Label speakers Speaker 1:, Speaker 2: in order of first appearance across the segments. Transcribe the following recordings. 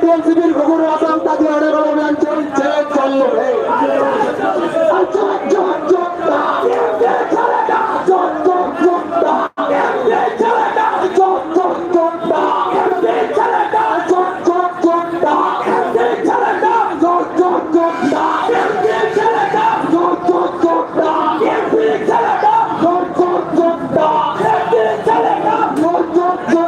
Speaker 1: টিএমসিপির ঘুঘুর আসাম তাকে অনেক অভিযান চলছে চলবে Go, go, go.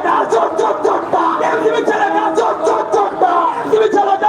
Speaker 2: ছেলেটা চোট চোট চোটটা তুমি ছেলেটা চোট চোট চোটটা তুমি ছেলেটা